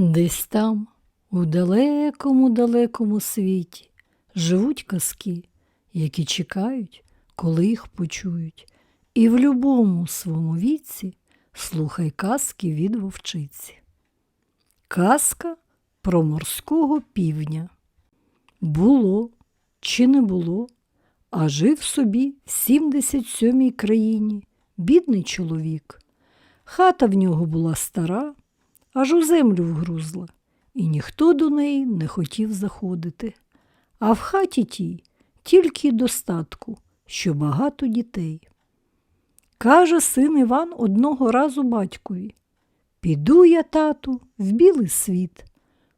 Десь там, у далекому далекому світі, живуть казки, які чекають, коли їх почують. І в любому своєму віці слухай казки від вовчиці. Казка про морського півня. Було чи не було, а жив собі в 77-й країні бідний чоловік. Хата в нього була стара, аж у землю вгрузла, і ніхто до неї не хотів заходити. А в хаті тій тільки достатку, що багато дітей. Каже син Іван одного разу батькові Піду я, тату, в білий світ.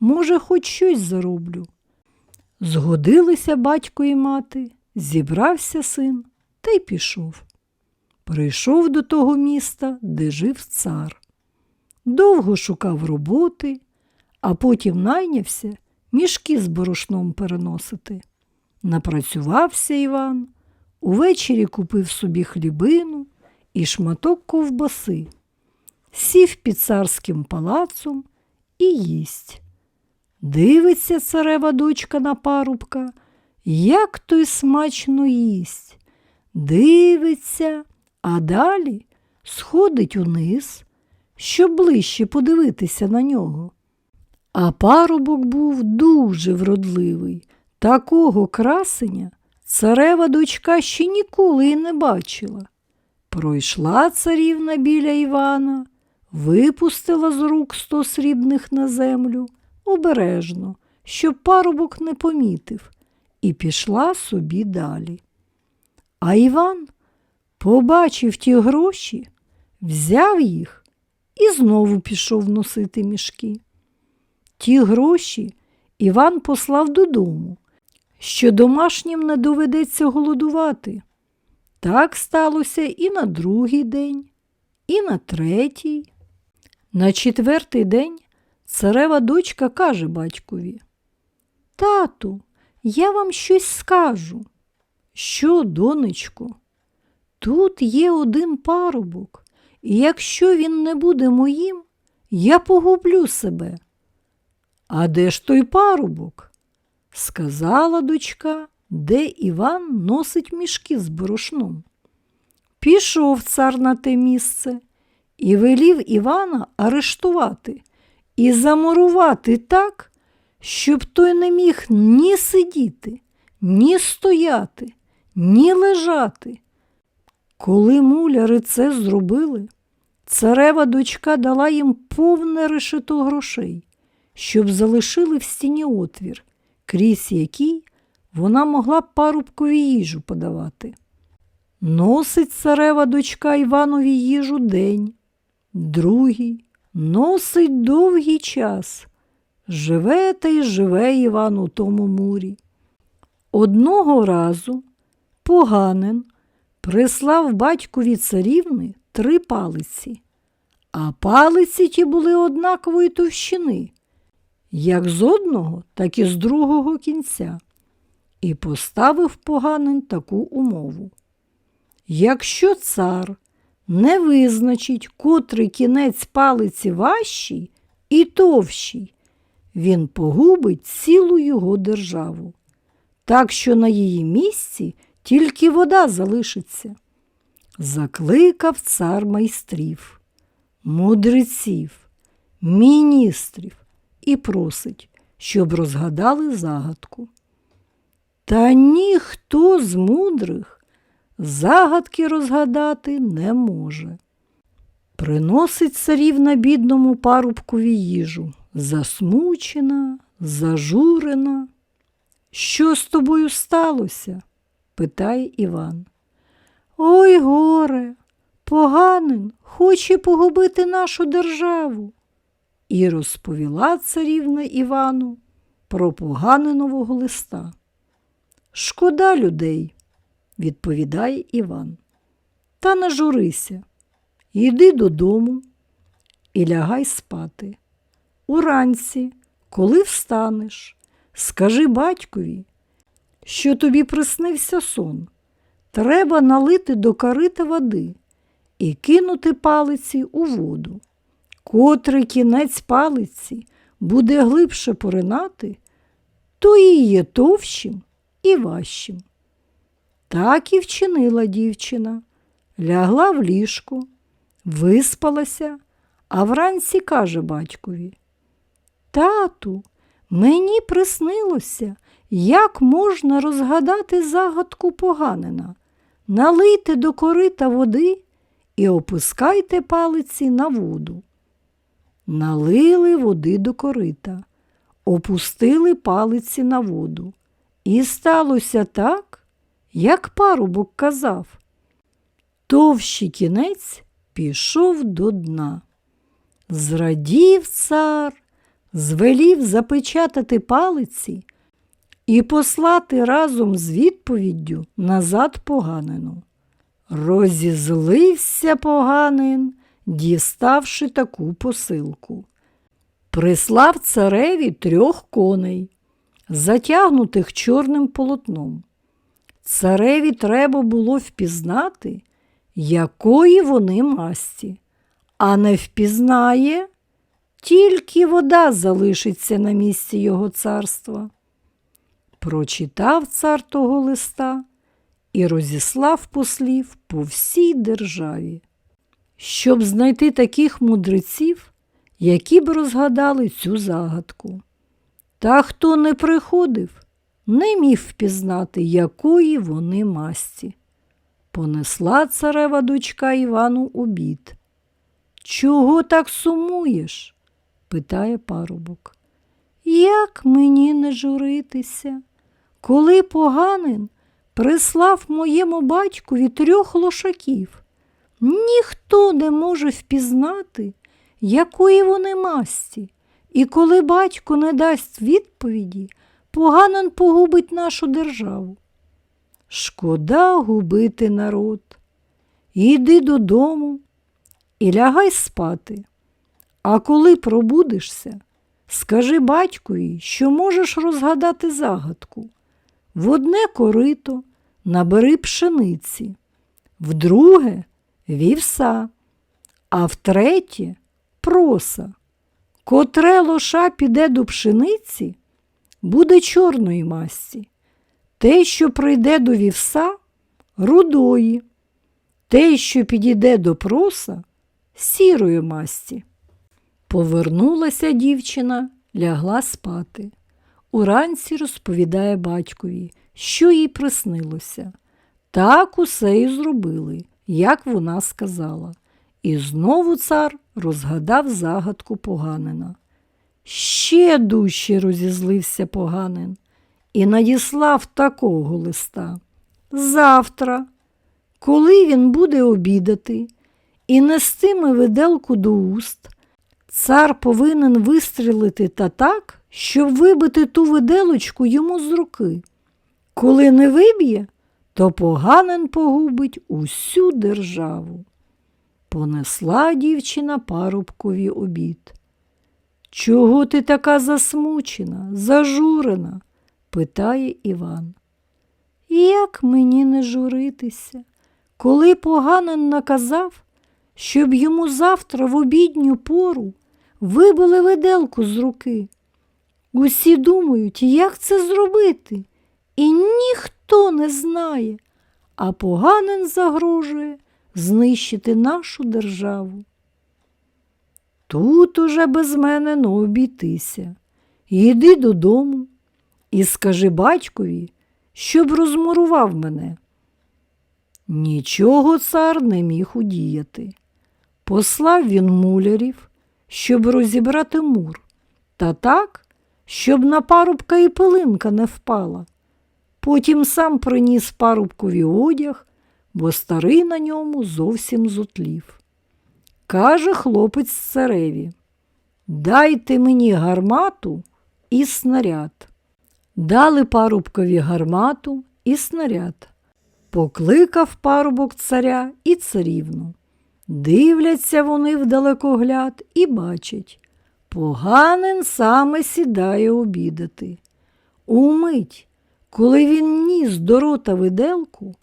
Може, хоч щось зароблю. Згодилися батько і мати, зібрався син та й пішов. Прийшов до того міста, де жив цар. Довго шукав роботи, а потім найнявся мішки з борошном переносити. Напрацювався Іван, увечері купив собі хлібину і шматок ковбаси, сів під царським палацом і їсть. Дивиться царева дочка на парубка, як той смачно їсть. Дивиться, а далі сходить униз, щоб ближче подивитися на нього. А парубок був дуже вродливий, такого красення царева дочка ще ніколи й не бачила. Пройшла царівна біля Івана, випустила з рук сто срібних на землю обережно, щоб парубок не помітив, і пішла собі далі. А Іван побачив ті гроші, взяв їх і знову пішов носити мішки. Ті гроші Іван послав додому, що домашнім не доведеться голодувати. Так сталося і на другий день, і на третій. На четвертий день царева дочка каже батькові Тату, я вам щось скажу. Що, донечко? Тут є один парубок, якщо він не буде моїм, я погублю себе. А де ж той парубок? Сказала дочка, де Іван носить мішки з борошном. Пішов цар на те місце і велів Івана арештувати і замурувати так, щоб той не міг ні сидіти, ні стояти, ні лежати. Коли муляри це зробили, царева дочка дала їм повне решето грошей, щоб залишили в стіні отвір, крізь який вона могла парубкові їжу подавати. Носить царева дочка Іванові їжу день, другий, носить довгий час. Живе та й живе Іван у тому мурі. Одного разу поганин прислав батькові царівни три палиці, а палиці ті були однакової товщини, як з одного, так і з другого кінця, і поставив поганин таку умову. Якщо цар не визначить, котрий кінець палиці важчий і товщий, він погубить цілу його державу, так що на її місці тільки вода залишиться. Закликав цар майстрів, мудреців, міністрів і просить, щоб розгадали загадку. Та ніхто з мудрих загадки розгадати не може. Приносить царівна бідному парубкові їжу, засмучена, зажурена. Що з тобою сталося? Питає Іван. Ой, горе, поганин хоче погубити нашу державу. І розповіла царівна Івану про поганинового листа. Шкода людей, відповідає Іван. Та не журися, йди додому і лягай спати. Уранці, коли встанеш, скажи батькові, що тобі приснився сон. Треба налити до карита води і кинути палиці у воду. Котрий кінець палиці буде глибше поринати, то і є товщим і важчим. Так і вчинила дівчина, лягла в ліжко, виспалася, а вранці каже батькові Тату, мені приснилося, як можна розгадати загадку поганина. Налийте до корита води і опускайте палиці на воду. Налили води до корита, опустили палиці на воду. І сталося так, як парубок казав. Товщий кінець пішов до дна. Зрадів цар, звелів запечатати палиці і послати разом з відповіддю назад поганину. Розізлився поганин, діставши таку посилку. Прислав цареві трьох коней, затягнутих чорним полотном. Цареві треба було впізнати, якої вони масті, а не впізнає, тільки вода залишиться на місці його царства. Прочитав цар того листа і розіслав послів по всій державі, щоб знайти таких мудреців, які б розгадали цю загадку. Та хто не приходив, не міг впізнати, якої вони масті. Понесла царева дочка Івану обід. Чого так сумуєш? питає парубок. Як мені не журитися, коли поганин прислав моєму батькові трьох лошаків, ніхто не може впізнати, якої вони масті, і коли батько не дасть відповіді, поганин погубить нашу державу. Шкода губити народ. Іди додому і лягай спати. А коли пробудешся, скажи батькові, що можеш розгадати загадку. В одне корито набери пшениці, в друге вівса, а в третє проса. Котре лоша піде до пшениці, буде чорної масті. Те, що прийде до вівса, рудої, те, що підійде до проса, сірої масті. Повернулася дівчина, лягла спати. Уранці розповідає батькові, що їй приснилося. Так усе і зробили, як вона сказала. І знову цар розгадав загадку поганина. Ще дужче розізлився поганин і надіслав такого листа. Завтра, коли він буде обідати і нестиме виделку до уст, цар повинен вистрілити та так, щоб вибити ту виделочку йому з руки. Коли не виб'є, то поганин погубить усю державу. Понесла дівчина парубкові обід. Чого ти така засмучена, зажурена? питає Іван. Як мені не журитися, коли поганин наказав, щоб йому завтра в обідню пору вибили виделку з руки. Усі думають, як це зробити, і ніхто не знає, а поганин загрожує знищити нашу державу. Тут уже без мене не обійтися. Йди додому і скажи батькові, щоб розмурував мене. Нічого цар не міг удіяти. Послав він мулярів, щоб розібрати мур, та так, щоб на парубка і пилинка не впала. Потім сам приніс парубкові одяг, бо старий на ньому зовсім зотлів. Каже хлопець цареві, дайте мені гармату і снаряд. Дали парубкові гармату і снаряд. Покликав парубок царя і царівну. Дивляться вони в далекогляд і бачать, поганин саме сідає обідати. Умить, коли він ніс до рота виделку,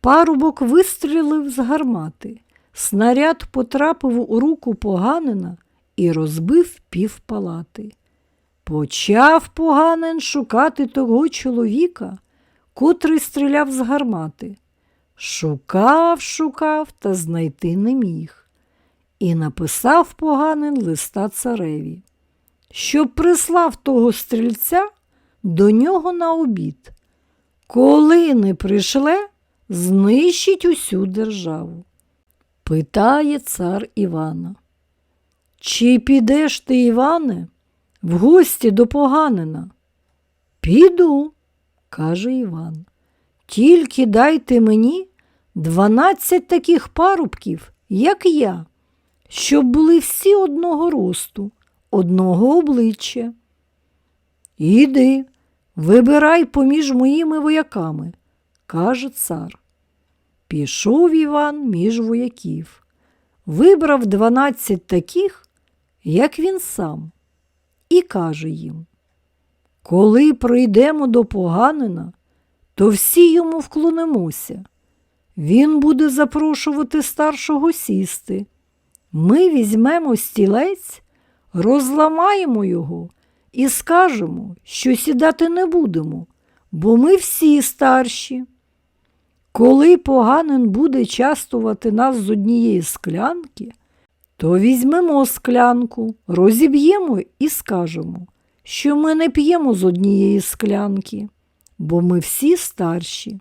парубок вистрілив з гармати. Снаряд потрапив у руку поганина і розбив пів палати. Почав поганин шукати того чоловіка, котрий стріляв з гармати. Шукав, шукав та знайти не міг. І написав поганин листа цареві, щоб прислав того стрільця до нього на обід. Коли не прийшле, знищить усю державу. Питає цар Івана. Чи підеш ти, Іване, в гості до поганина? Піду, каже Іван. Тільки дайте мені дванадцять таких парубків, як я, щоб були всі одного росту, одного обличчя. Іди, вибирай поміж моїми вояками, каже цар. Пішов Іван між вояків, вибрав дванадцять таких, як він сам, і каже їм: Коли прийдемо до поганина, то всі йому вклонимося. Він буде запрошувати старшого сісти. Ми візьмемо стілець, розламаємо його і скажемо, що сідати не будемо, бо ми всі старші. Коли поганин буде частувати нас з однієї склянки, то візьмемо склянку, розіб'ємо і скажемо, що ми не п'ємо з однієї склянки, бо ми всі старші.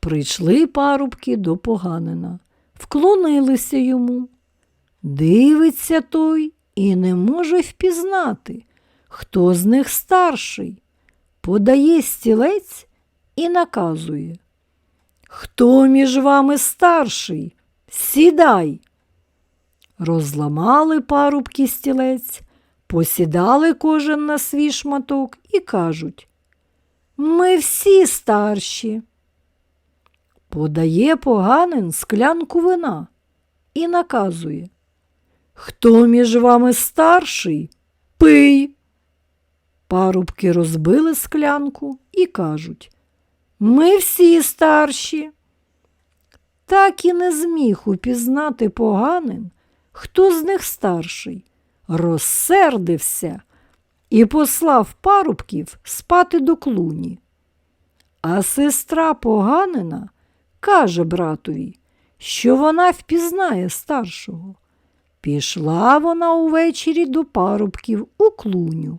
Прийшли парубки до поганина, вклонилися йому. Дивиться той і не може впізнати, хто з них старший, подає стілець і наказує. Хто між вами старший? Сідай. Розламали парубки стілець, посідали кожен на свій шматок і кажуть Ми всі старші. Подає поганин склянку вина і наказує Хто між вами старший? Пий. Парубки розбили склянку і кажуть Ми всі старші. Так і не зміг упізнати поганин, хто з них старший, розсердився і послав парубків спати до клуні. А сестра поганина каже братові, що вона впізнає старшого. Пішла вона увечері до парубків у клуню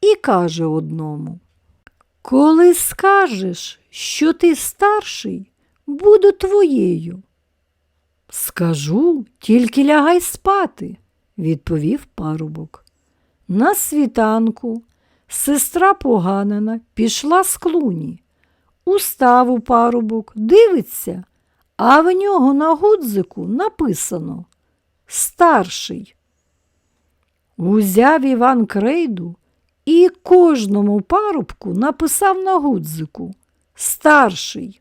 і каже одному Коли скажеш, що ти старший, буду твоєю. Скажу, тільки лягай спати, відповів парубок. На світанку сестра поганина пішла з клуні. Устав у парубок, дивиться, а в нього на гудзику написано Старший. Узяв Іван крейду і кожному парубку написав на гудзику Старший.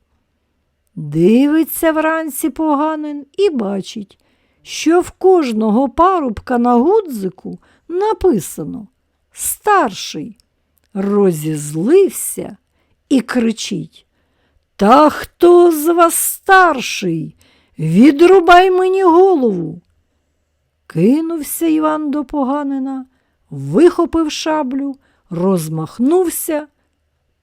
Дивиться вранці поганин і бачить, що в кожного парубка на гудзику написано Старший. Розізлився і кричить Та хто з вас старший? Відрубай мені голову. Кинувся Іван до поганина, вихопив шаблю, розмахнувся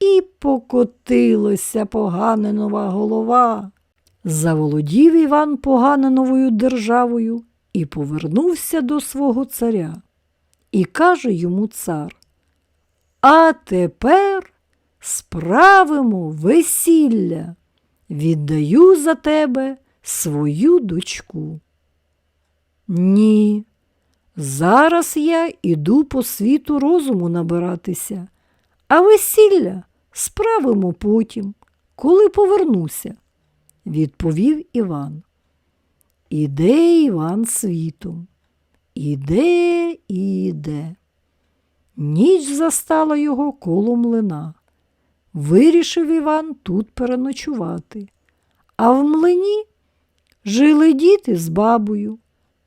і покотилася поганинова голова. Заволодів Іван поганиновою державою і повернувся до свого царя. І каже йому цар А тепер справимо весілля, віддаю за тебе свою дочку. Ні, зараз я іду по світу розуму набиратися, а весілля справимо потім, коли повернуся, відповів Іван. Іде Іван світом, іде і іде. Ніч застала його коло млина. Вирішив Іван тут переночувати. А в млині жили діти з бабою,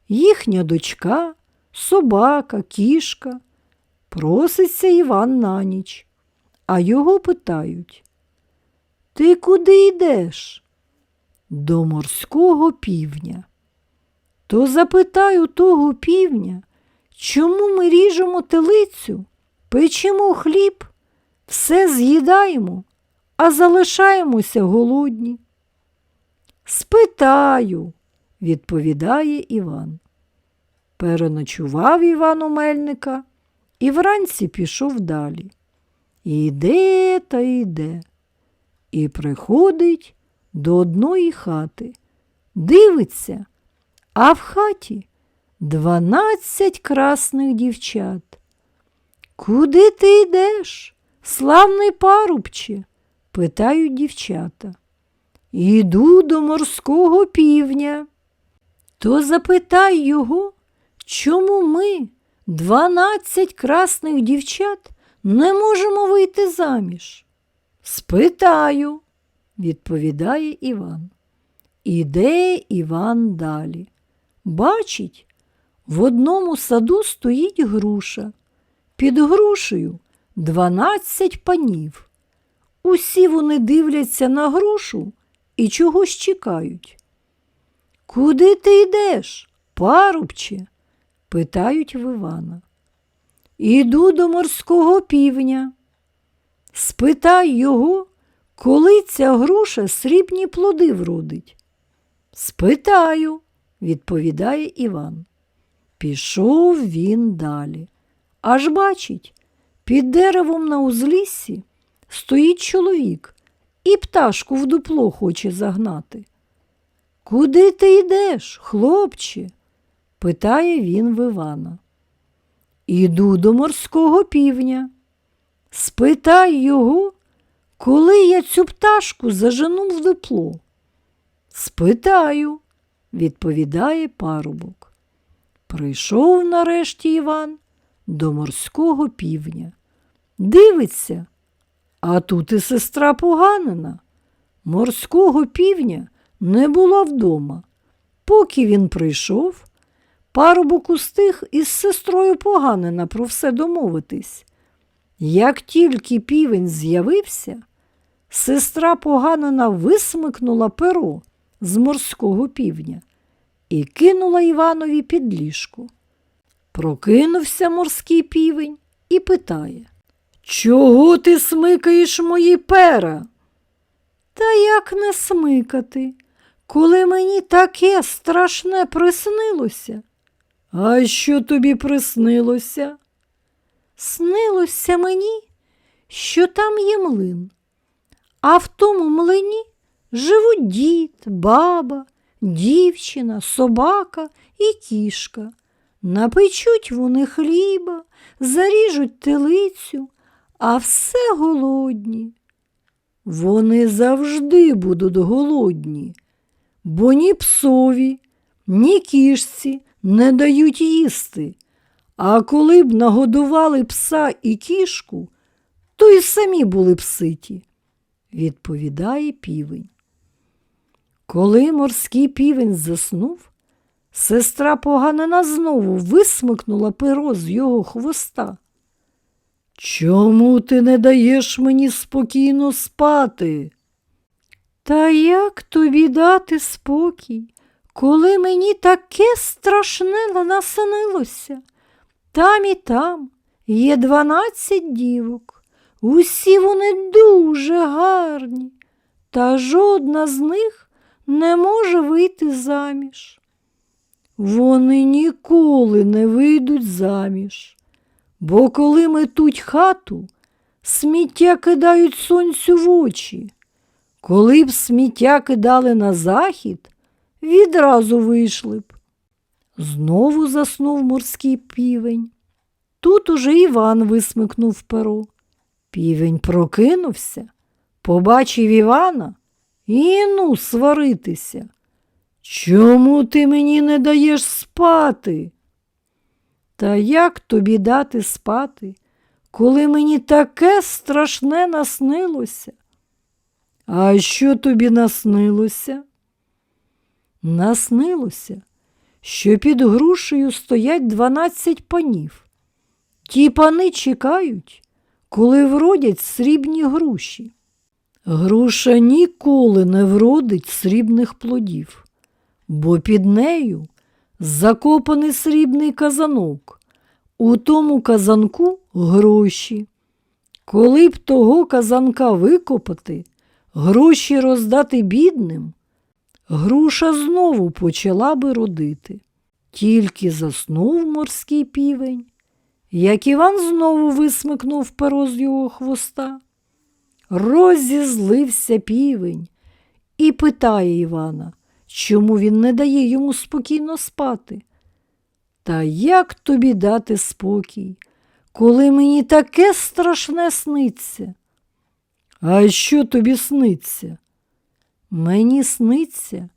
їхня дочка, собака, кішка. Проситься Іван на ніч, а його питають Ти куди йдеш? До морського півня. То запитаю того півня, чому ми ріжемо телицю печемо хліб, все з'їдаємо, а залишаємося голодні. Спитаю, відповідає Іван. Переночував Іван у мельника і вранці пішов далі. І йде та йде. І приходить до одної хати. Дивиться, а в хаті дванадцять красних дівчат. Куди ти йдеш, славний парубче? питають дівчата. Іду до морського півня. То запитай його, чому ми, дванадцять красних дівчат, не можемо вийти заміж? Спитаю, відповідає Іван. Іде Іван далі. Бачить, в одному саду стоїть груша. Під грушею дванадцять панів. Усі вони дивляться на грушу і чогось чекають. Куди ти йдеш, парубче? питають в Івана. Іду до морського півня. Спитай його, коли ця груша срібні плоди вродить. Спитаю, відповідає Іван. Пішов він далі. Аж бачить, під деревом на узліссі стоїть чоловік і пташку в дупло хоче загнати. Куди ти йдеш, хлопче? питає він в Івана. Іду до морського півня. Спитай його, коли я цю пташку зажену в дупло. Спитаю, відповідає парубок. Прийшов нарешті Іван до морського півня. Дивиться, а тут і сестра поганина. Морського півня не було вдома. Поки він прийшов, парубок устиг із сестрою поганина про все домовитись. Як тільки півень з'явився, сестра поганина висмикнула перо з морського півня і кинула Іванові під ліжко. Прокинувся морський півень і питає Чого ти смикаєш мої пера? Та як не смикати, коли мені таке страшне приснилося? А що тобі приснилося? Снилося мені, що там є млин, а в тому млині живуть дід, баба, дівчина, собака і кішка. Напечуть вони хліба, заріжуть телицю, а все голодні. Вони завжди будуть голодні, бо ні псові, ні кішці не дають їсти. А коли б нагодували пса і кішку, то й самі були б ситі, відповідає півень. Коли морський півень заснув, сестра поганина знову висмикнула перо з його хвоста. Чому ти не даєш мені спокійно спати? Та як тобі дати спокій, коли мені таке страшне наснилося? Там і там є дванадцять дівок. Усі вони дуже гарні, та жодна з них не може вийти заміж. Вони ніколи не вийдуть заміж, бо коли метуть хату, сміття кидають сонцю в очі. Коли б сміття кидали на захід, відразу вийшли б. Знову заснув морський півень. Тут уже Іван висмикнув перо. Півень прокинувся, побачив Івана і ну сваритися. Чому ти мені не даєш спати? Та як тобі дати спати, коли мені таке страшне наснилося? А що тобі наснилося? Наснилося, що під грушею стоять дванадцять панів. Ті пани чекають, коли вродять срібні груші. Груша ніколи не вродить срібних плодів, бо під нею закопаний срібний казанок, У тому казанку гроші. Коли б того казанка викопати, гроші роздати бідним, груша знову почала би родити. Тільки заснув морський півень, як Іван знову висмикнув перо з його хвоста. Розізлився півень і питає Івана, чому він не дає йому спокійно спати. Та як тобі дати спокій, коли мені таке страшне сниться? А що тобі сниться? Мені сниться,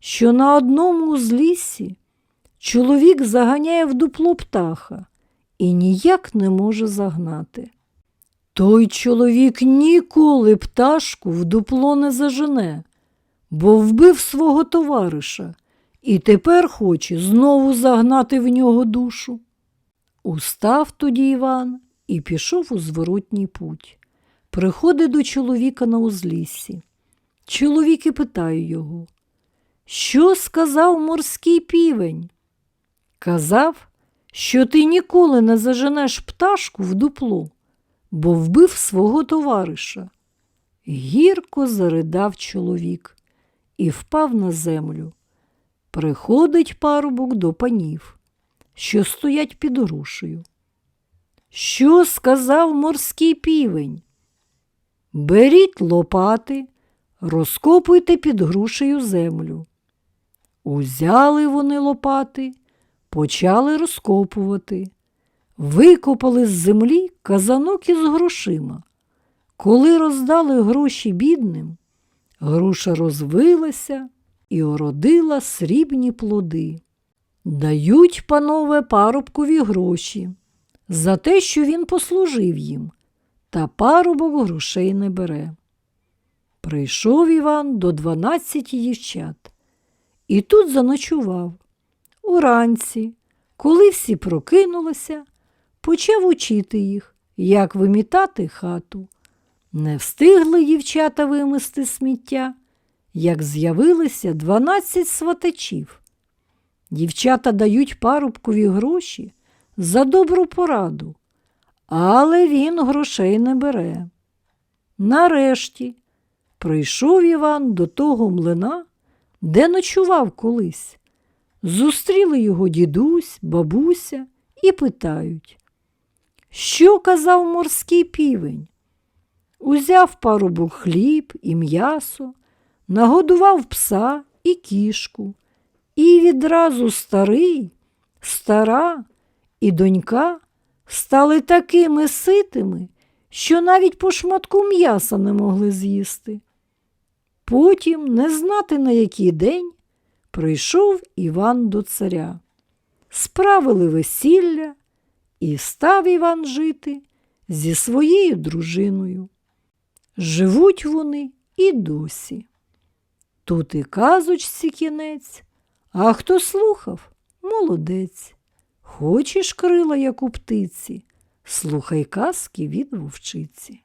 що на одному узліссі чоловік заганяє в дупло птаха і ніяк не може загнати. Той чоловік ніколи пташку в дупло не зажене, бо вбив свого товариша і тепер хоче знову загнати в нього душу. Устав тоді Іван і пішов у зворотній путь. Приходить до чоловіка на узліссі. Чоловік і питає його, що сказав морський півень? Казав, що ти ніколи не заженеш пташку в дупло, бо вбив свого товариша. Гірко заридав чоловік і впав на землю. Приходить парубок до панів, що стоять під грушею. Що сказав морський півень? Беріть лопати, розкопуйте під грушею землю. Узяли вони лопати, почали розкопувати, викопали з землі казанок із грошима. Коли роздали гроші бідним, груша розвилася і ородила срібні плоди. Дають, панове, парубкові гроші за те, що він послужив їм, та парубок грошей не бере. Прийшов Іван до дванадцяти дівчат і тут заночував. Уранці, коли всі прокинулися, почав учити їх, як вимітати хату. Не встигли дівчата вимести сміття, як з'явилися дванадцять сватачів. Дівчата дають парубкові гроші за добру пораду, але він грошей не бере. Нарешті прийшов Іван до того млина, де ночував колись. Зустріли його дідусь, бабуся і питають, що казав морський півень? Узяв парубок хліб і м'ясо, нагодував пса і кішку, і відразу старий, стара і донька стали такими ситими, що навіть по шматку м'яса не могли з'їсти. Потім, не знати на який день, прийшов Іван до царя. Справили весілля, і став Іван жити зі своєю дружиною. Живуть вони і досі. Тут і казочці кінець, а хто слухав молодець. Хочеш крила, як у птиці, слухай казки від вовчиці.